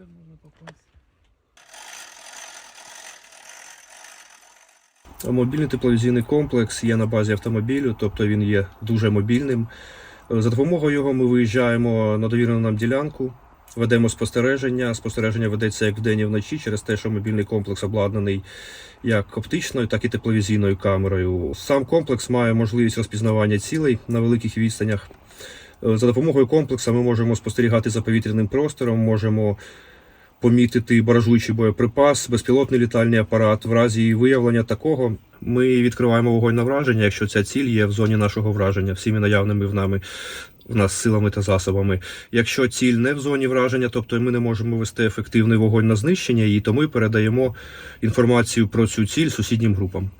Тепер можна попасти. Мобільний тепловізійний комплекс є на базі автомобілю, тобто він є дуже мобільним. За допомогою його ми виїжджаємо на довірену нам ділянку, ведемо спостереження. Спостереження ведеться як вдень і вночі через те, що мобільний комплекс обладнаний як оптичною, так і тепловізійною камерою. Сам комплекс має можливість розпізнавання цілей на великих відстанях. За допомогою комплексу ми можемо спостерігати за повітряним простором, можемо помітити баражуючий боєприпас, безпілотний літальний апарат. В разі виявлення такого ми відкриваємо вогонь на враження, якщо ця ціль є в зоні нашого враження, всіми наявними в нами в нас силами та засобами. Якщо ціль не в зоні враження, тобто ми не можемо вести ефективний вогонь на знищення її, то ми передаємо інформацію про цю ціль сусіднім групам.